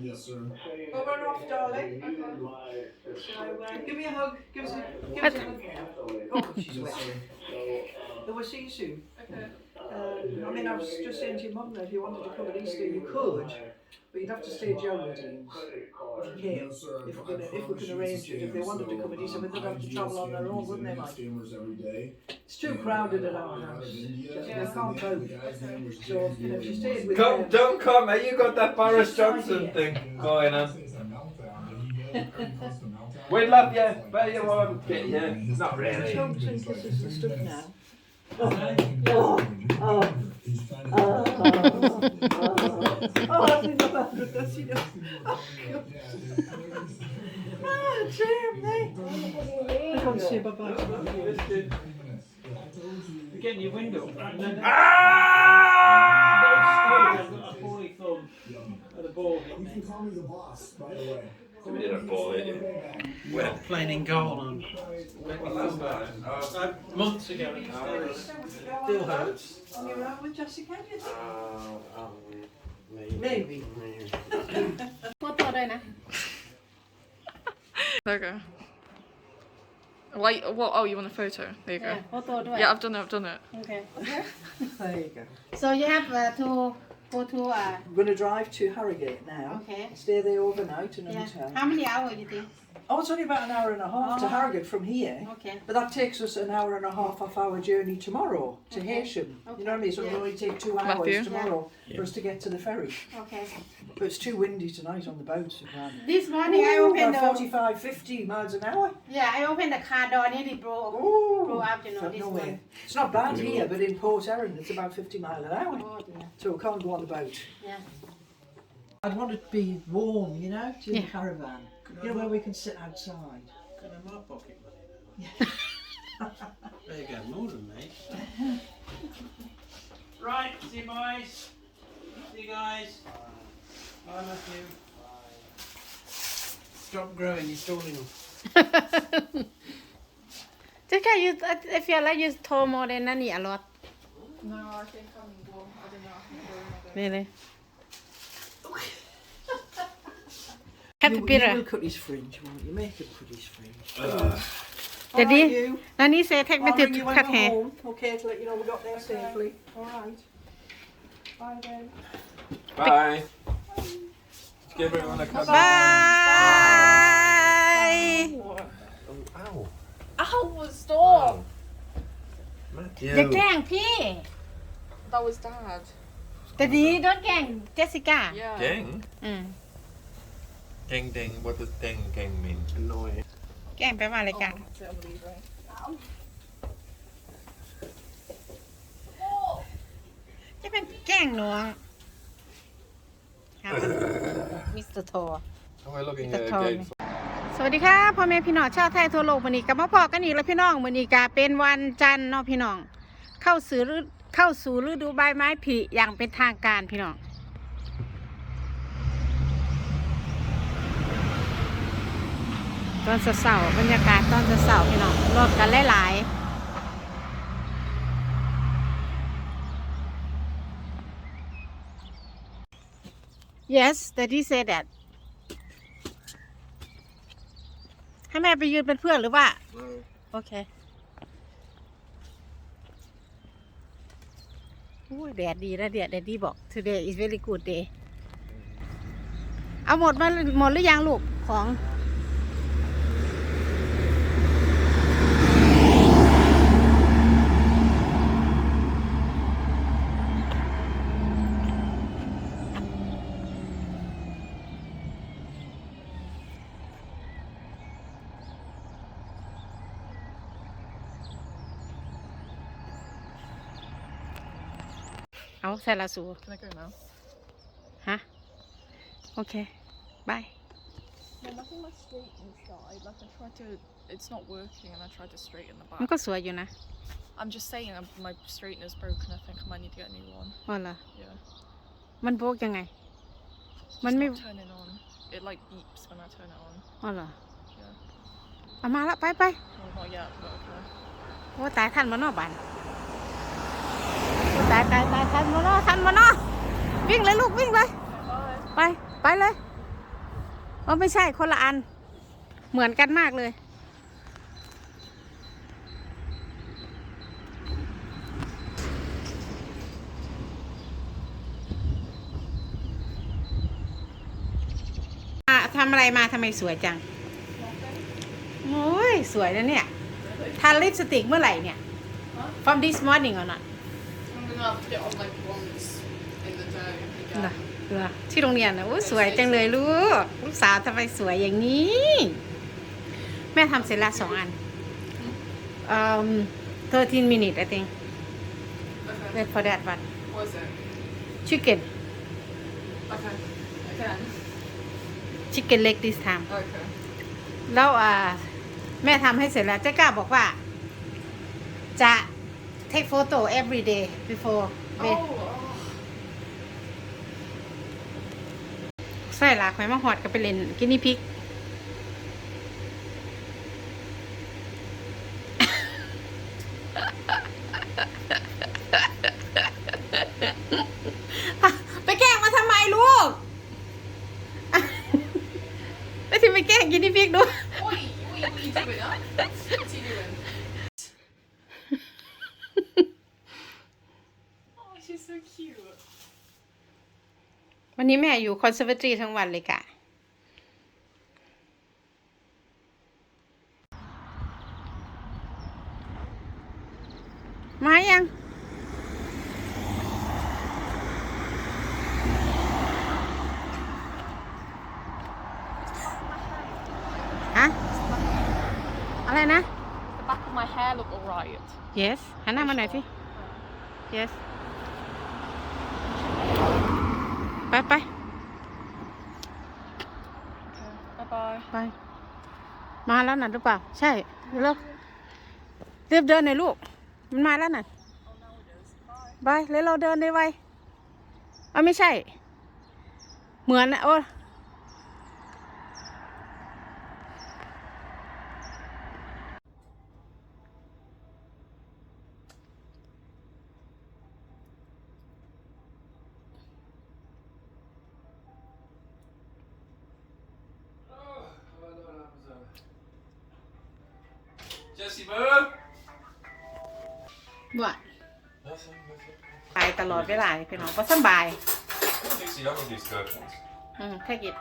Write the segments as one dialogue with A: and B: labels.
A: Yes, sir.
B: Well, run off, darling. So, uh, give me a hug. Give us a, give us a hug. Oh, she's
A: Yes,
B: wet.
A: sir.
B: But we'll see you soon.
C: Okay.
B: Uh, I mean, I was just saying to your mum that if you wanted to come at Easter, you could, but you'd have to stay at Geraldine's.
A: No, sir,
B: if we're gonna- if we can arrange it, if they wanted to come and eat, I they'd have to travel on their own, wouldn't they, Mike?
A: Every day.
B: It's too crowded at our house. Yeah, can't
A: vote.
B: So, you know, if you with
D: Come, don't come. Have you got that Boris Johnson thing going on? We love you, but you won't get you. Not really.
B: kisses and stuff now.
A: Oh,
B: oh, I think about it, that's you know. Oh, God. Ah, Jim, mate. I can't say bye-bye to you.
E: You're getting your window. And then
D: Ah!
E: I've got a poorly thumb at the ball.
A: You can call me the boss, by the way.
D: We did have ball it. Well,
E: playing in goal on uh, months ago. Still hurts.
B: On your own with Jessica, you think?
E: Uh,
F: um, maybe. Maybe. What
C: thought I Okay. Why? What? Oh, you want a photo? There you go.
F: Yeah, what do I?
C: Yeah, I've done it. I've done it.
F: Okay.
B: there you go.
F: So you have uh, to go to uh,
B: I'm going to drive to Harrogate now.
F: okay.
B: Stay there overnight in a
F: yeah. how many hours you think
B: Oh, it's only about an hour and a half to
F: Oh.
B: Harrogate from here.
F: okay
B: But that takes us an hour and a half off our journey tomorrow to
F: Okay.
B: Hersham. You know what I mean? So
F: Yeah.
B: it'll only take two hours
C: Matthew?
B: tomorrow for us to get to the ferry.
F: okay
B: But it's too windy tonight on the boat. So
F: this morning I
B: Ooh,
F: opened
B: about
F: the
B: 45, 50 miles an hour.
F: yeah I opened the car door nearly broke
B: Ooh,
F: Blow up, you know, this
B: no
F: one.
B: way. It's not bad here, but in Port Erin it's about 50 mile an hour.
F: oh dear
B: So we can't go on the boat.
F: yeah
B: I'd want it to be warm, you know, to
C: Yeah.
B: the caravan. You know, where we can sit outside.
E: Can I have my pocket money? there you go, more than me. right, see you boys. See you guys. Bye, Matthew. Stop growing, you're stalling them.
F: just can you I feel like you told more than Nani a lot
C: No, I think I'm. Well, I don't know. I think I'm
F: really happy
B: You, you
F: Peter
B: will cut his fringe, won't you? Make him cut his fringe.
F: Daddy?
B: Alright, you.
F: Nani say take me
B: I'll
F: to
B: ring you when
F: cut
B: we're
F: hair
B: home, okay, to let you know we got there safely. All right. Bye then.
D: Bye. Give everyone a cup.
F: bye
D: Ow.
C: Ow! Stop!
D: Matthew.
F: อย่าแกล้งพี่
C: That was Dad.
F: แต่ดีต้องแกล้งเจสสิก้า
C: Yeah.
D: Ding.
F: อืม
D: Ding ding. What does ding ding mean? Annoying.
F: แกล้งไปว่าอะไร
C: Oh,
F: กัน
C: that's it, I'm leaving.
F: จะเป็นแกล้งน้องมิสเตอร์โท
D: How am I looking
F: The
D: at a
F: tone.
D: gate?
F: สวัสดีค่ะพ่อแม่พี่น้องชาวไทยทั่วโลกวันนี้กลับมาพอกันอีกแล้วพี่น้องวันนี้กาเป็นวันจันทร์เนาะพี่น้อง เข้าสู่ฤเข้าสู่ฤดูใบไม้ผลิอย่างเป็นทางการพี่น้อง ตอนเสาร์ๆบรรยากาศตอนเสาร์ๆพี่น้องรถกันหลายๆ yes daddy said that ให้แม่ไปยืนเป็นเพื่อนหรือว่า โอเคโอ้ยแดดดีนะเดียดแดดดีบอก today is very good day เอาหมดมาหมดหรือยังลูกของ
C: the
F: มัน
C: back.
F: ก็สวยอยู่นะ
C: I'm just saying, um, my straightener's broken. I think I might need to get a new one.
F: ว่าเหรอ
C: Yeah.
F: มันโบกยังไง
C: It's
F: Man,
C: not
F: me-
C: turning on. It like beeps when I turn it on.
F: ว่าเหรอ
C: Yeah.
F: เอามาละไปไป
C: Well, not yet, but okay.
F: โอ้ตายทันมานอบันโอ้ ตายตายตายทันมานอทันมานอวิ่งเลยลูกวิ่งเลย ไปไปเลยอ๋อไม่ใช่คนละอัน เหมือนกันมากเลยทำอะไรมาทำไมสวยจัง โอ้ย สวยนะเนี่ย ทาลิปสติกเมื่อไหร่เนี่ย from this morning or not
C: I'm gonna put it on like once in the day
F: เหรอเหรอที่โรงเรียนนะโอ้ยสวยจังเลยลูก ลูกสาวทำไมสวยอย่างนี้ แม่ทำเสร็จละสองอัน um 13 minutes I think
C: Okay.
F: wait for that one
C: What is it?
F: chicken
C: Okay. Again.
F: chicken leg this time
C: Okay.
F: แล้วอ่าแม่ทำให้เสร็จแล้วเจ๊กล้าบอกว่า จะ take photo every day before bed
C: Oh, oh.
F: ใส่หลากไว้มาหอดก็ไปเล่นกินนี่พริก ไปแกล้งมาทำไมลูก ไปที่ไปแกล้งกินนี่พริกดู
C: What, are you, what, are you, what are you doing, huh? What's he doing? oh, she's so cute.
F: วันนี้แม่อยู่คอนเซอร์ a ตรีทั้งวันเลยค่ะ มายังฮะอะไรนะ
C: The back of my hair look alright.
F: yes หันหน้ามาหน่อยสิ yes ไปไป
C: Okay. Bye bye.
F: ไป มาแล้วน่ะหรือเปล่า ใช่เร็วรีบเดินหน่อยลูก มันมาแล้วน่ะไปเลยเราเดินได้ไวเอาไม่ใช่ เหมือนนะโอ้ ดเวลาเลยพี่น้องก็สำบาย
D: Dixie, I need these curtains.
F: อืมแค่กิน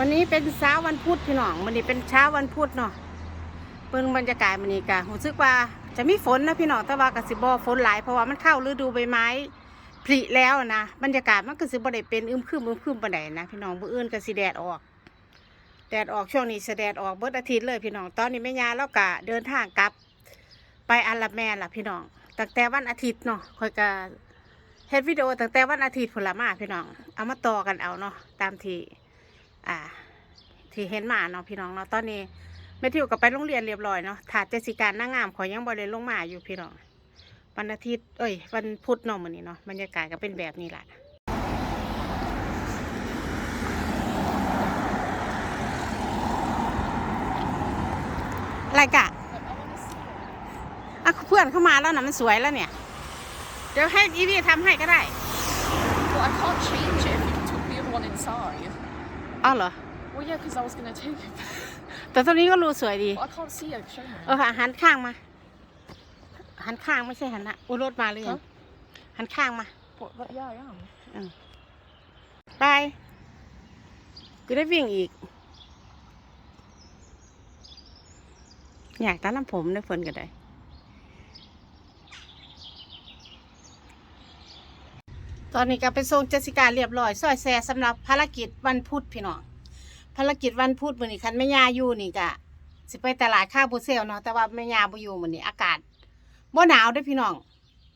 F: วันนี้เป็นเช้าวันพุธพี่น้องวันนี้เป็นเช้าวันพุธเนาะเบิ่งบรรยากาศมันนี้กะรู้สึกว่าจะมีฝนนะพี่น้องแต่ว่ากสิบ่ฝนหลายเพราะว่ามันเข้าฤดูใบไม้ผลิแล้วนะบรรยากาศมันก็สิบ่ได้เป็นอึมครึมอึมครึมปานใดนะพี่น้องมื้ออื่นก็สิแดดออก แดดออกช่วงนี้แสดดออกเบิดอาทิตย์เลยพี่น้องตอนนี้แม่ยาแล้วกะเดินทางกลับ ไปอัลละแม่ล่ะพี่น้องตั้งแต่วันอาทิตย์เนาะค่อยก็เฮ็ดวิดีโอตั้งแต่วันอาทิตย์พุ่นละมาพี่น้องเอามาต่อกันเอาเนาะตามที่ อ่า ที่เห็นมาเนาะพี่น้องเนาะตอนนี้แม่ทิวก็ไปโรงเรียนเรียบร้อยเนาะถาดเจสิการนางงามขอยังบ่ได้ลงมาอยู่พี่น้องวันอาทิตย์เอ้ยวันพุธเนาะมื้อนี้เนาะบรรยากาศก็เป็นแบบนี้ล่ะอะไรกะอะเพื่อนเข้ามาแล้วนะมันสวยแล้วเนี่ย เดี๋ยวให้อีนี่ทำให้ก็ได้
C: But I can't change it if you took the other one inside.
F: อ้าวเหรอ
C: Well, yeah, because I was going to take it.
F: แต่ตัวนี้ก็รูสวยดี
C: But I can't see it. Show me.
F: เออหันข้างมา หันข้างไม่ใช่หันหน้าอุ้ยรถมาหรือยัง
C: ฮะ
F: หันข้างมา
C: But, but yeah, I am.
F: ไปจะได้วิ่งอีก อยากตัดลำผมในฝนก็ได้ ตอนนี้ก็ไปส่งเจสิกาเรียบร้อยซอยแซสำหรับภารกิจวันพุธพี่น้องภารกิจวันพุธมื้อนี้คันแม่ยาอยู่นี่ก็สิไปตลาดข้าวบูเซลเนาะแต่ว่าแม่ยาบ่อยู่มื้อนี้อากาศบ่หนาวเด้อพี่น้อง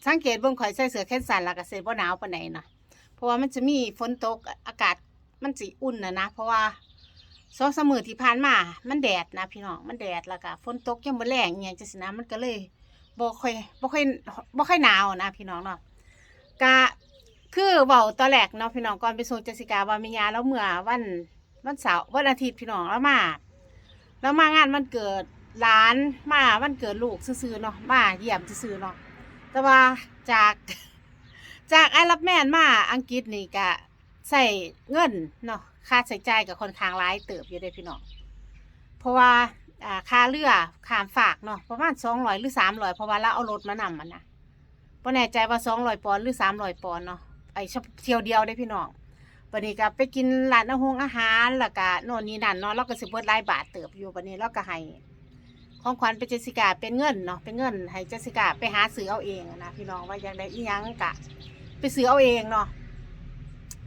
F: สังเกตเบิ่งข่อยใส่เสื้อแขนสั้นแล้วก็เสิบ่หนาวปานใดนะเพราะว่ามันจะมีฝนตกอากาศมันสิอุ่นนะนะ เพราะว่าสองสามมื้อที่ผ่านมา มันแดดนะพี่น้องมันแดดแล้วก็ฝนตกยังบ่แรงอย่างจังซี่นะมันก็เลยบ่ค่อยบ่ค่อยบ่ค่อยหนาวนะพี่น้องเนาะกะ คือเว้าตอนแรกเนาะพี่น้องก่อนไปส่งเจสสิกาวามียาแล้วเมื่อวันวันเสาร์วันอาทิตย์พี่น้องแล้วมาแล้วมางานวันเกิดหลานมาวันเกิดลูกซื่อๆเนาะมาเยี่ยมซื่อๆเนาะแต่ว่าจากจากไอ้รับแม่นมาอังกฤษนี่ก็ใส่เงินเนาะค่าใช้จ่ายกับคนข้างหลายเติบอยู่เด้อพี่น้องเพราะว่าค่าเรือขามฝากเนาะประมาณสองร้อยหรือสามร้อยเพราะว่าเราเอารถมานำมันนะบ่แน่ใจว่าสองร้อยปอนหรือสามร้อยปอนเนาะ ไอ้เฉพาะเที่ยวเดียวได้พี่น้องวันนี้ก็ไปกินร้านอาหงอาหารแล้วก็โน่นนี่นั่นเนาะเราก็สิเบิดหลายบาทเติบอยู่วันนี้เราก็ให้ของขวัญเป็นเจสิกาเป็นเงินเนาะเป็นเงินให้เจสิกาไปหาซื้อเอาเองนะพี่น้องว่าอยากได้อีหยังกะ ไปซื้อเอาเองเนาะ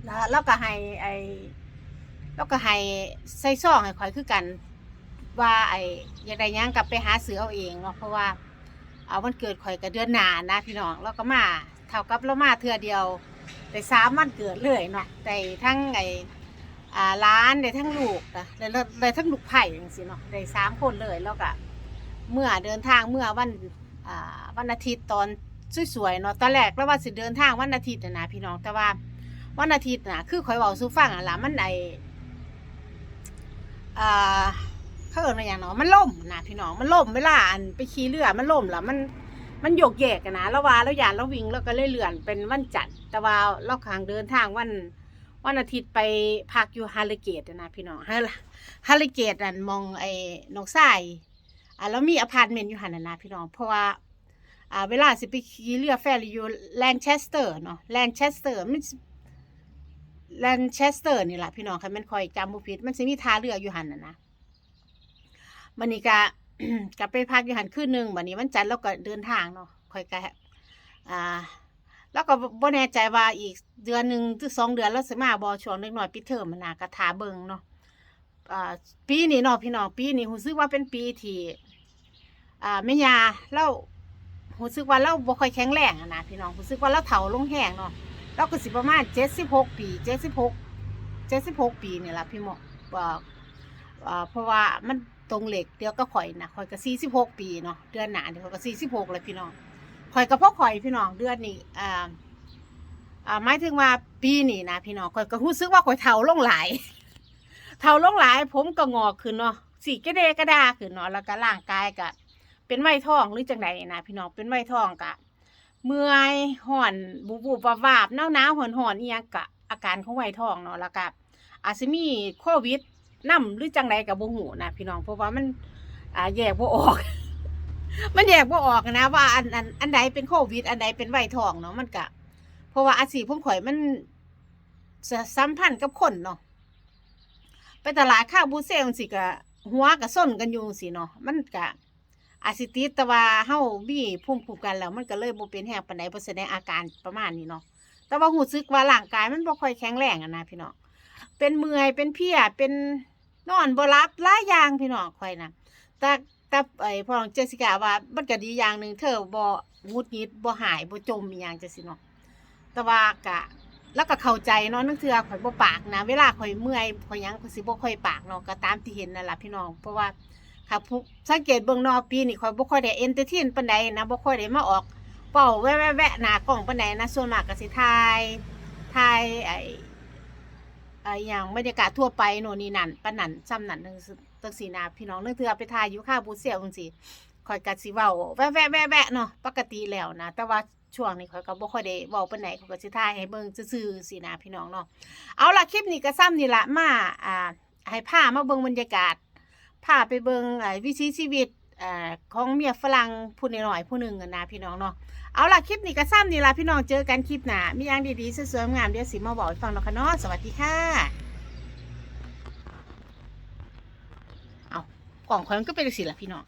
F: แล้วเราก็ให้ไอ้เราก็ให้ใส่ซองให้ข่อยคือกัน ว่าไอ้อยากได้หยังกลับไปหาซื้อเอาเองเนาะเพราะว่าเอาวันเกิดข่อยก็เดือนหนานะ พี่น้องเราก็มาเท่ากับเรามาเทื่อเดียว ได้สามวันเกิดเลยเนาะได้ทั้งไอ้อ่าร้านได้ทั้งลูกนะได้ได้ทั้งลูกไผ่จังซี่เนาะได้สามคนเลยแล้วก็เมื่อเดินทางเมื่อวันอ่าวันอาทิตย์ตอนสวยๆเนาะตอนแรกแล้วว่าสิเดินทางวันอาทิตย์นะนะพี่น้องแต่ว่าวันอาทิตย์น่ะคือข่อยเว้าสู่ฟังอะล่ะมันไออ่าเขาเอิ้นว่าหยังเนาะมันล่มนะพี่น้องมันล่มเวลาอันไปขี่เรือมันล่มแล้วมัน มันโยกแยกกันนะแล้วว่าแล้วยานแล้ววิ่งแล้วก็เลยเลื่อนเป็นวันจันทร์แต่ว่าเราขางเดินทางวันวันอาทิตย์ไปพักอยู่ฮาริเกตนะพี่น้องฮาฮาริเกตอันมองไอ้นองทรายอะแล้วมีอพาร์ตเมนต์อยู่หันนะพี่น้องเพราะว่าอ่าเวลาสิไปขี่เรือแฟรี่อยู่แลนเชสเตอร์เนาะแลนเชสเตอร์มันแลนเชสเตอร์นี่แหละพี่น้องค่ะมันคอยจำบุผิดมันสิมีท่าเรืออยู่หันนะนะมันนี่ก็ กลับไปพักอยู่หันคืนหนึ่งวันนี้วันจันทร์เราก็เดินทางเนาะค่อยกะอ่าแล้วก็บ่แน่ใจว่าอีกเดือนหนึ่งหรือสองเดือนแล้วสิมาบอช่วงเล็กน้อยปิดเทอมมันนะกระถาเบิงเนาะอ่าปีนี้เนาะพี่น้องปีนี้รู้สึกว่าเป็นปีที่อ่าแม่ยาเล่ารู้สึกว่าเราบ่ค่อยแข็งแรงนะพี่น้องรู้สึกว่าเราเฒ่าลงแห้งเนาะเราก็สิประมาณเจ็ดสิบหกปีเจ็ดสิบหกเจ็ดสิบหกปีนี่แหละพี่หมอบอกอ่าเพราะว่ามัน ตรงเหล็กเดียวก็ข่อยนะข่อยก็สี่สิบหกปีเนาะเดือนหนาเดียวข่อยก็สี่สิบหกเลยพี่น้องข่อยกับพ่อข่อยพี่น้องเดือนนี้อ่าอ่าหมายถึงว่าปีนี้นะพี่น้องข่อยก็รู้สึกว่าข่อยเฒ่าลงหลายเฒ่าลงหลาย ผมก็งอกขึ้นเนาะสีกระเดกระดาขึ้นเนาะแล้วก็ร่างกายก็เป็นไวท้องหรือจังไดนะพี่น้องเป็นไวท้องกะเมื่อยห่อนบูบูบวาบหนาวหนาวห่อนห่อนเอียงกะอาการของไวท้องเนาะแล้วก็อาจจะมีโควิด นํหรือจังไดกับบ่ฮู้นะพี่น้องเพราะว่ามันอ่าแยกบ่ออก มันแยกบ่ออกนะ ว่าอันอันอันใดเป็นโควิด อันใดเป็นไวทองเนาะมันกะ เพราะว่าอาชีพผมข่อยมันสัมพันธ์กับคนเนาะไปตลาดข้าวบูเซ่จังซี่ก็หัวก็ส้นกันอยู่จังซี่เนาะมันกะอาสิติตว่าเฮามีภูมิคุ้มกันแล้ว มันก็เลยบ่เป็นแฮงปานใดบ่แสดงอาการประมาณนี้เนาะแต่ว่ารู้สึกว่าร่างกายมันบ่ค่อยแข็งแรงอะนะพี่น้องเป็นเมื่อยเป็นเพียเป็น นอนบ่หลับหลายอย่างพี่น้องค่อยนะแต่แต่ไอ้พ่อของเจสิกาว่ามันก็ดีอย่างหนึ่งเธอบ่หงุดหงิดบ่หายบ่จมอีหยังจังซี่เนาะแต่ว่าก็แล้วก็เข้าใจเนาะนังเทื่อข่อยบ่ปากนะ เวลาข่อยเมื่อยข่อยหยังข่อยสิบ่ค่อยปากเนาะก็ตามที่เห็นนั่นล่ะพี่น้องเพราะว่าค่ะผู้สังเกตเบิ่งนอปีนี่ข่อยบ่ค่อยได้เอนเตอร์เทนปานใดนะบ่ค่อยได้มาออกเป้าแวะๆๆหน้ากล้องปานใดนะส่วนมากก็สิถ่ายถ่ายไอ้ ไอ้หยังบรรยากาศทั่วไปโน่นนี่นั่นปานนั้นซ้ำนั้นจังซี่จังซี่นะพี่น้องเนื่องเทื่อไปถ่ายอยู่ค่าบูเซียวจังซี่ข่อยก็สิเว้าแวะๆๆๆเนาะปกติแล้วนะ แต่ว่าช่วงนี้ข่อยก็บ่ค่อยได้เว้าปานใดข่อยก็สิถ่ายให้เบิ่งซื่อๆสินะพี่น้องเนาะเอาล่ะคลิปนี้ก็ซ้ำนี่ละมาอ่าให้พามาเบิ่งบรรยากาศพาไปเบิงไอ้วิถีชีวิตอ่อของเมียฝรั่งผู้น้อยผู้หนึ่งนะพี่น้องเนาะ เอาล่ะคลิปนี้ก็ซ้ำนี่ล่ะพี่น้องเจอกันคลิปหน้ามีอย่างดีๆสวยๆงามเดี๋ยวสิมาบอกให้ฟังเนาะค่ะเนาะสวัสดีค่ะเอากล่องขอยมันก็เป็นสีล่ะพี่น้อง